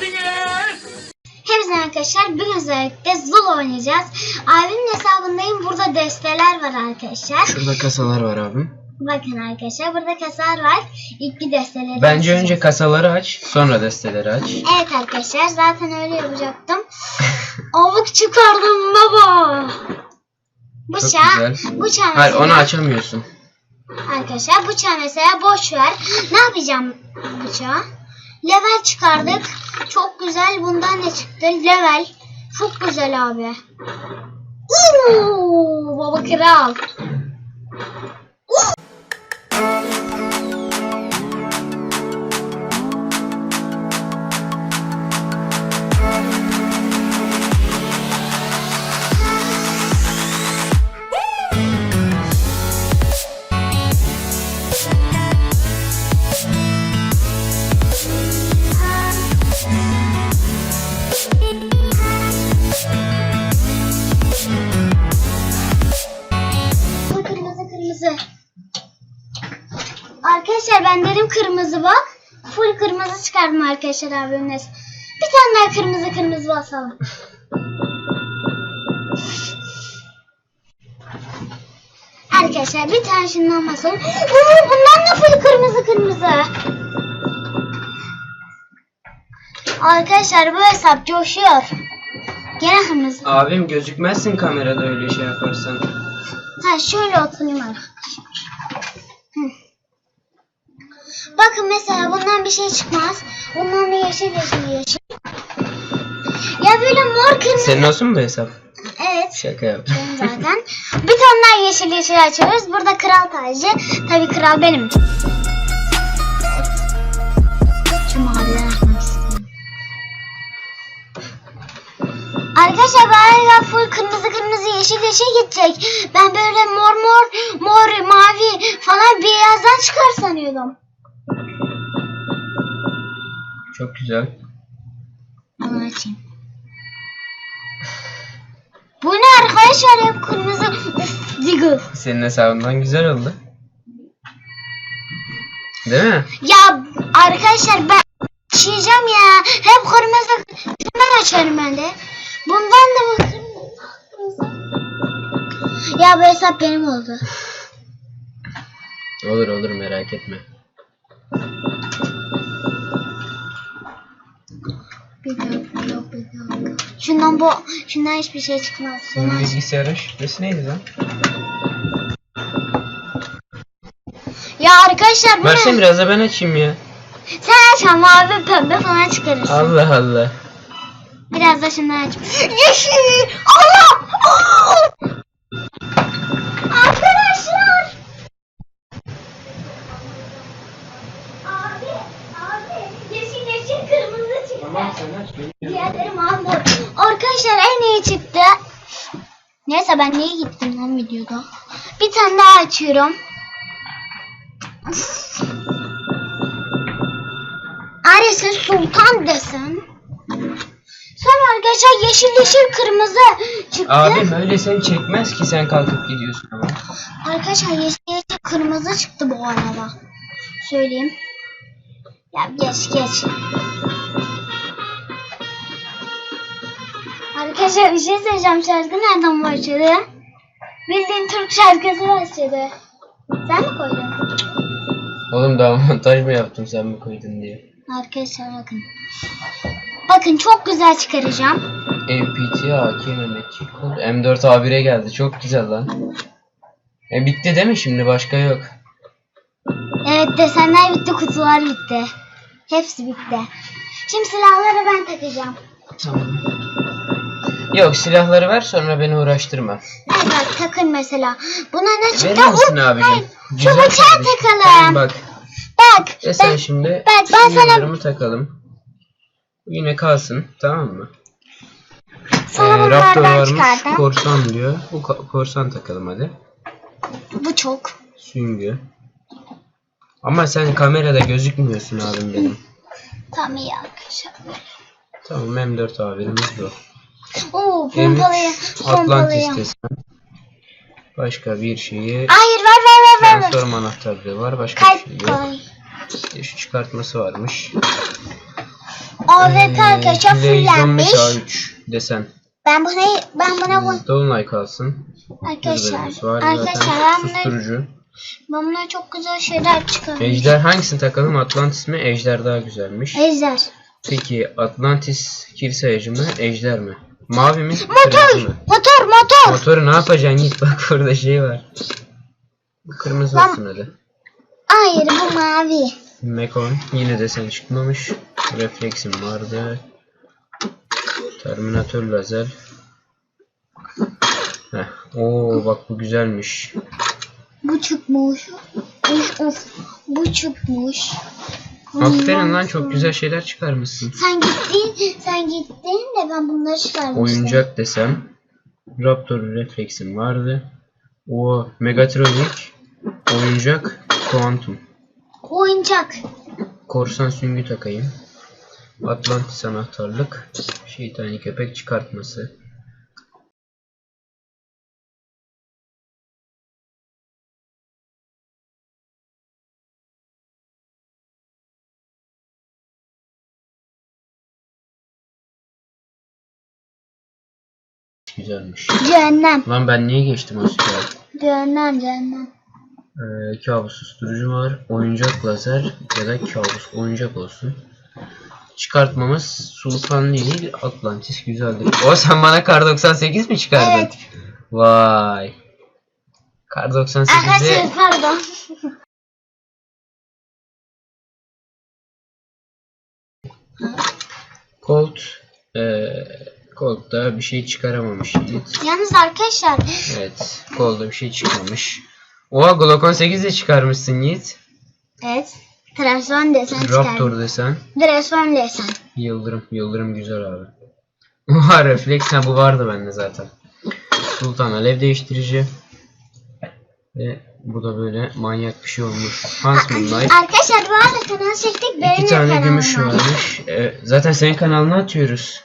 geldiniz. Hepinize arkadaşlar bugün özellikle Zul oynayacağız. Abimin hesabındayım. Burada desteler var arkadaşlar. Şurada kasalar var abim. Bakın arkadaşlar burada kasalar var. İlk bir desteleri Bence açacağız. önce kasaları aç, sonra desteleri aç. Evet arkadaşlar zaten öyle yapacaktım. Avuk çıkardım baba. Bıçağı, güzel. bıçağı Hayır mesela, onu açamıyorsun. arkadaşlar bıçağı mesela boş ver. Ne yapacağım bıçağı? Level çıkardık. Çok güzel. Bundan ne çıktı? Level. Çok güzel abi. Oo, baba kral. Arkadaşlar ben dedim kırmızı bak. Full kırmızı çıkardım arkadaşlar abimle. Bir tane daha kırmızı kırmızı basalım. Arkadaşlar bir tane şundan basalım. Oo, bundan da full kırmızı kırmızı. Arkadaşlar bu hesap coşuyor. Gene kırmızı. Abim gözükmezsin kamerada öyle şey yaparsan. Ha şöyle oturayım arkadaşlar. Bakın mesela bundan bir şey çıkmaz. Bundan da yeşil yeşil yeşil. Ya böyle mor kırmızı. Senin olsun mu bu hesap? Evet. Şaka yaptım. zaten. Bir tane daha yeşil yeşil açıyoruz. Burada kral tacı. Tabii kral benim. Şu açmak istiyorum. Arkadaşlar ben full kırmızı kırmızı yeşil yeşil gidecek. Ben böyle mor mor mor mavi falan beyazdan çıkar sanıyordum. Çok güzel. Onu açayım. Bu ne arkadaşlar hep kırmızı diggle. Senin hesabından güzel oldu. Değil mi? Ya arkadaşlar ben açacağım ya. Hep kırmızı. Şundan açarım ben de. Bundan da bu kırmızı. Ya bu hesap benim oldu. Olur olur merak etme. Bir dakika, yok, bir dakika. Şundan bu, şundan hiçbir şey çıkmaz. Senin Şunu aç. bilgisayarın şifresi neydi lan? Ya arkadaşlar bu Versene ne? biraz da ben açayım ya. Sen aç ama abi pembe falan çıkarırsın. Allah Allah. Biraz da şundan aç. Yeşil! Allah! Aa! İyi çıktı. Neyse ben niye gittim lan videoda? Bir tane daha açıyorum. Arası sultan desin. Sonra arkadaşlar yeşil yeşil kırmızı çıktı. Abim öyle seni çekmez ki sen kalkıp gidiyorsun ama. Arkadaşlar yeşil yeşil kırmızı çıktı bu arada. Söyleyeyim. Ya geç geç. Arkadaşlar bir şey söyleyeceğim. Şarkı nereden başladı? Bildiğin Türk şarkısı başladı. Sen mi koydun? Oğlum daha montaj mı yaptın sen mi koydun diye. Arkadaşlar bakın. Bakın çok güzel çıkaracağım. APT AK Mehmetçik kol. M4 A1'e geldi. Çok güzel lan. E bitti değil mi şimdi? Başka yok. Evet desenler bitti, kutular bitti. Hepsi bitti. Şimdi silahları ben takacağım. Tamam. Yok silahları ver sonra beni uğraştırma. Evet bak takın mesela. Buna ne çıktı? Verir misin abicim? Hayır, Şu bıçağı kardeşim. takalım. Tamam, bak. Bak. Ve sen ben- şimdi bak, ben sana- takalım. Yine kalsın tamam mı? Sana Ee, Raptor varmış. çıkardım. Korsan diyor. Bu ko- korsan takalım hadi. Bu çok. Süngü. Ama sen kamerada gözükmüyorsun abim benim. Tam iyi arkadaşlar. Tamam M4 abimiz bu. Oo pompalıyı. M3 Pompalıyı. Atlantis desen. Başka bir şeyi Hayır ver ver ver. ver. transform anahtarlığı var. Başka bir Kalp şey yok. İşte şu çıkartması varmış. AWP arkadaşlar Blaze 15 fullenmiş. A3 desen. Ben buna ben buna bu Dolunay kalsın. arkadaşlar var arkadaşlar zaten. ben buna, Susturucu. ben buna çok güzel şeyler çıkarmış. Ejder hangisini takalım? Atlantis mi? Ejder daha güzelmiş. Ejder. Peki Atlantis kill sayıcı mı? Ejder mi? Mavi mi? Motor, Kırmızı mı? motor, motor. Motoru ne yapacaksın git bak burada şey var. Kırmızı Lan- olsun hadi. Hayır bu mavi. Mekon yine desen çıkmamış. Refleksim vardı. Terminator lazer. Heh. Oo bak bu güzelmiş. Bu çıkmış. Of of. Bu çıkmış. Aferin lan çok güzel şeyler çıkarmışsın. Sen gittin, sen gittin de ben bunları çıkarmıştım. Oyuncak desem. Raptor refleksim vardı. O Megatronic. Oyuncak. Quantum. Oyuncak. Korsan süngü takayım. Atlantis anahtarlık. Şeytani köpek çıkartması. Güzelmiş. Cehennem. Lan ben niye geçtim askere? Cehennem, cehennem. Ee, kabus susturucu var. Oyuncak lazer ya da kabus oyuncak olsun. Çıkartmamız Sultan değil Atlantis güzeldir. O sen bana kar 98 mi çıkardın? Evet. Vay. Kar 98'i Arkadaşlar pardon. Colt ee, Colt'ta bir şey çıkaramamış Yiğit. Yalnız arkadaşlar Evet. Colt'ta bir şey çıkmamış. Oha Glock 18 de çıkarmışsın Yiğit. evet. Transform desen çıkar. Raptor desen. Transform desen. Yıldırım. Yıldırım güzel abi. Oha refleks ha bu vardı bende zaten. Sultan alev değiştirici. Ve bu da böyle manyak bir şey olmuş. Huntsman Knife. Arkadaşlar bu arada kanal çektik. Benim İki tane gümüş var. varmış. Ee, zaten senin kanalına atıyoruz.